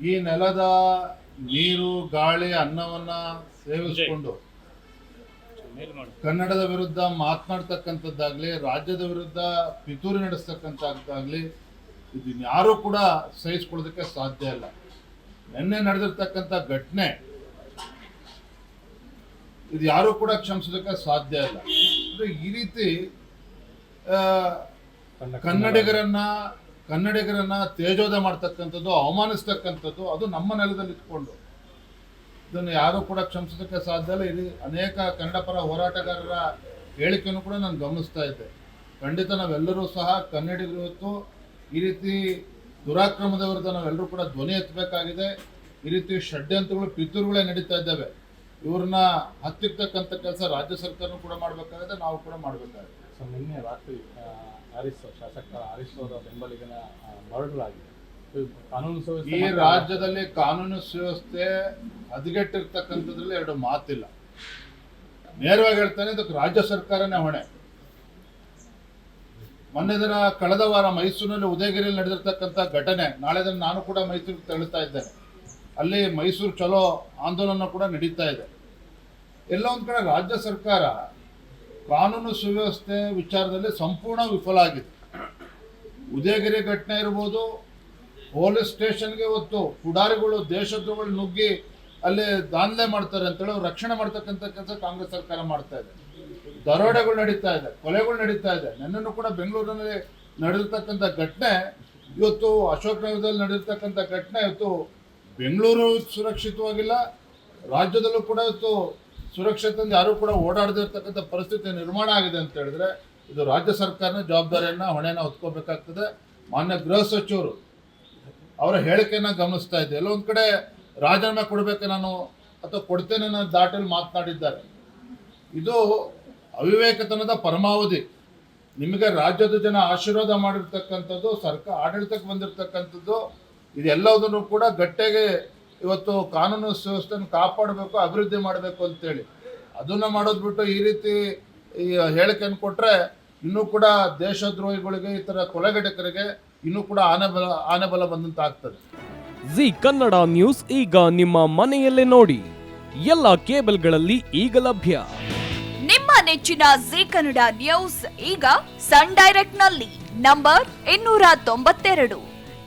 ಈ ನೆಲದ ನೀರು ಗಾಳಿ ಅನ್ನವನ್ನ ಸೇವಿಸಿಕೊಂಡು ಕನ್ನಡದ ವಿರುದ್ಧ ಮಾತನಾಡ್ತಕ್ಕಂಥದ್ದಾಗ್ಲಿ ರಾಜ್ಯದ ವಿರುದ್ಧ ಪಿತೂರಿ ನಡೆಸ್ತಕ್ಕಂಥದ್ದಾಗ್ಲಿ ಇದನ್ನ ಯಾರು ಕೂಡ ಸಹಿಸ್ಕೊಳ್ಳೋದಕ್ಕೆ ಸಾಧ್ಯ ಇಲ್ಲ. ನಿನ್ನೆ ನಡೆದಿರ್ತಕ್ಕಂಥ ಘಟನೆ ಇದು ಯಾರು ಕೂಡ ಕ್ಷಮಿಸೋದಕ್ಕೆ ಸಾಧ್ಯ ಇಲ್ಲ. ಈ ರೀತಿ ಕನ್ನಡಿಗರನ್ನ ಕನ್ನಡಿಗರನ್ನ ತೇಜೋದ ಮಾಡ್ತಕ್ಕಂಥದ್ದು, ಅವಮಾನಿಸ್ತಕ್ಕಂಥದ್ದು, ಅದು ನಮ್ಮ ನೆಲದಲ್ಲಿ ಇಟ್ಕೊಂಡು. ಇದನ್ನು ಯಾರೂ ಕೂಡ ಕ್ಷಮಿಸೋದಕ್ಕೆ ಸಾಧ್ಯ ಇಲ್ಲ. ಇಲ್ಲಿ ಅನೇಕ ಕನ್ನಡ ಪರ ಹೋರಾಟಗಾರರ ಹೇಳಿಕೆಯನ್ನು ಕೂಡ ನಾನು ಗಮನಿಸ್ತಾ ಇದ್ದೆ. ಖಂಡಿತ ನಾವೆಲ್ಲರೂ ಸಹ ಕನ್ನಡಿಗರು ಇವತ್ತು ಈ ರೀತಿ ದುರಾಕ್ರಮದ ವಿರುದ್ಧ ನಾವೆಲ್ಲರೂ ಕೂಡ ಧ್ವನಿ ಎತ್ತಬೇಕಾಗಿದೆ. ಈ ರೀತಿ ಷಡ್ಯಂತ್ರಗಳು, ಪಿತೂರುಗಳೇ ನಡೀತಾ ಇದ್ದಾವೆ. ಇವ್ರನ್ನ ಹತ್ತಿರ್ತಕ್ಕಂಥ ಕೆಲಸ ರಾಜ್ಯ ಸರ್ಕಾರನೂ ಕೂಡ ಮಾಡಬೇಕಾಗಿದೆ, ನಾವು ಕೂಡ ಮಾಡಬೇಕಾಗಿದೆ. ಸೊ ನಿನ್ನೆ ರಾತ್ರಿ ಹರೀಶ್ ಶಾಸಕ ಹರೀಶ್ ಅವರ ಬೆಂಬಲಿಗನ ಮರ್ಡರ್ ಆಗಿದೆ ಕಾನೂನು ಸುವ್ಯವಸ್ಥೆ ಈ ರಾಜ್ಯದಲ್ಲಿ ಕಾನೂನು ಸುವ್ಯವಸ್ಥೆ ಹದಗೆಟ್ಟಿರ್ತಕ್ಕಂಥದ್ರಲ್ಲಿ ಎರಡು ಮಾತಿಲ್ಲ. ನೇರವಾಗಿ ಹೇಳ್ತಾನೆ ಇದಕ್ಕೆ ರಾಜ್ಯ ಸರ್ಕಾರನೇ ಹೊಣೆ. ಮೊನ್ನೆ ದಿನ ಕಳೆದ ವಾರ ಮೈಸೂರಿನಲ್ಲಿ ಉದಯಗಿರಿಯಲ್ಲಿ ನಡೆದಿರ್ತಕ್ಕಂಥ ಘಟನೆ ನಾಳೆ ದಿನ ನಾನು ಕೂಡ ಮೈಸೂರಿಗೆ ತೆರಳುತ್ತಾ ಇದ್ದೇನೆ. ಅಲ್ಲಿ ಮೈಸೂರು ಚಲೋ ಆಂದೋಲನ ಕೂಡ ನಡೀತಾ ಇದೆ. ಎಲ್ಲ ಒಂದು ಕಡೆ ರಾಜ್ಯ ಸರ್ಕಾರ ಕಾನೂನು ಸುವ್ಯವಸ್ಥೆ ವಿಚಾರದಲ್ಲಿ ಸಂಪೂರ್ಣ ವಿಫಲ ಆಗಿದೆ. ಉದಯಗಿರಿ ಘಟನೆ ಇರ್ಬೋದು, ಪೊಲೀಸ್ ಸ್ಟೇಷನ್ಗೆ ಹೊತ್ತು ಪುಡಾರಿಗಳು, ದೇಶದ್ರೋಹಗಳು ನುಗ್ಗಿ ಅಲ್ಲಿ ದಾಂಧಲೆ ಮಾಡ್ತಾರೆ ಅಂತೇಳಿ ಅವ್ರು ರಕ್ಷಣೆ ಮಾಡ್ತಕ್ಕಂಥ ಕೆಲಸ ಕಾಂಗ್ರೆಸ್ ಸರ್ಕಾರ ಮಾಡ್ತಾ ಇದೆ. ದರೋಡೆಗಳು ನಡೀತಾ ಇದೆ, ಕೊಲೆಗಳು ನಡೀತಾ ಇದೆ. ನನ್ನನ್ನು ಕೂಡ ಬೆಂಗಳೂರಿನಲ್ಲಿ ನಡೆದಿರ್ತಕ್ಕಂಥ ಘಟನೆ, ಇವತ್ತು ಅಶೋಕ್ ನಗರದಲ್ಲಿ ನಡೆದಿರ್ತಕ್ಕಂಥ ಘಟನೆ ಇವತ್ತು ಬೆಂಗಳೂರು ಸುರಕ್ಷಿತವಾಗಿಲ್ಲ. ರಾಜ್ಯದಲ್ಲೂ ಕೂಡ ಇವತ್ತು ಸುರಕ್ಷತೆಯಿಂದ ಯಾರು ಕೂಡ ಓಡಾಡದೇ ಇರತಕ್ಕಂಥ ಪರಿಸ್ಥಿತಿ ನಿರ್ಮಾಣ ಆಗಿದೆ ಅಂತ ಹೇಳಿದ್ರೆ ಇದು ರಾಜ್ಯ ಸರ್ಕಾರನ ಜವಾಬ್ದಾರಿಯನ್ನ ಹೊಣೆನ ಹೊತ್ಕೋಬೇಕಾಗ್ತದೆ. ಮಾನ್ಯ ಗೃಹ ಸಚಿವರು ಅವರ ಹೇಳಿಕೆಯನ್ನ ಗಮನಿಸ್ತಾ ಇದ್ದೆ. ಎಲ್ಲೋ ಒಂದು ಕಡೆ ರಾಜೀನಾಮೆ ಕೊಡಬೇಕು ನಾನು ಅಥವಾ ಕೊಡ್ತೇನೆ ನಾನು ದಾಟಲ್ಲಿ ಮಾತನಾಡಿದ್ದಾರೆ. ಇದು ಅವಿವೇಕತನದ ಪರಮಾವಧಿ. ನಿಮಗೆ ರಾಜ್ಯದ ಜನ ಆಶೀರ್ವಾದ ಮಾಡಿರ್ತಕ್ಕಂಥದ್ದು, ಸರ್ಕಾರ ಆಡಳಿತಕ್ಕೆ ಬಂದಿರತಕ್ಕಂಥದ್ದು ಇದೆಲ್ಲದನ್ನು ಕೂಡ ಗಟ್ಟಿಗೆ ಇವತ್ತು ಕಾನೂನು ಸುವ್ಯವಸ್ಥೆಯನ್ನು ಕಾಪಾಡಬೇಕು ಅಭಿವೃದ್ಧಿ ಮಾಡಬೇಕು ಅಂತೇಳಿ. ಅದನ್ನು ಮಾಡೋದು ಬಿಟ್ಟು ಈ ರೀತಿ ಈ ಹೇಳಿಕೆಯನ್ನು ಕೊಟ್ಟರೆ ಇನ್ನೂ ಕೂಡ ದೇಶದ್ರೋಹಿಗಳಿಗೆ ಈ ಥರ ಕೊಲೆಗಡಕರಿಗೆ ಇನ್ನೂ ಕೂಡ ಆನೆ ಬಲ ಆನೆ ಬಲ ಬಂದಂತ ಆಗ್ತದೆ. ಜಿ ಕನ್ನಡ ನ್ಯೂಸ್ ಈಗ ನಿಮ್ಮ ಮನೆಯಲ್ಲೇ ನೋಡಿ. ಎಲ್ಲ ಕೇಬಲ್ಗಳಲ್ಲಿ ಈಗ ಲಭ್ಯ. ನಿಮ್ಮ ನೆಚ್ಚಿನ ಜಿ ಕನ್ನಡ ನ್ಯೂಸ್ ಈಗ ಸನ್ ಡೈರೆಕ್ಟ್ನಲ್ಲಿ ನಂಬರ್ ಇನ್ನೂರ ತೊಂಬತ್ತೆರಡು.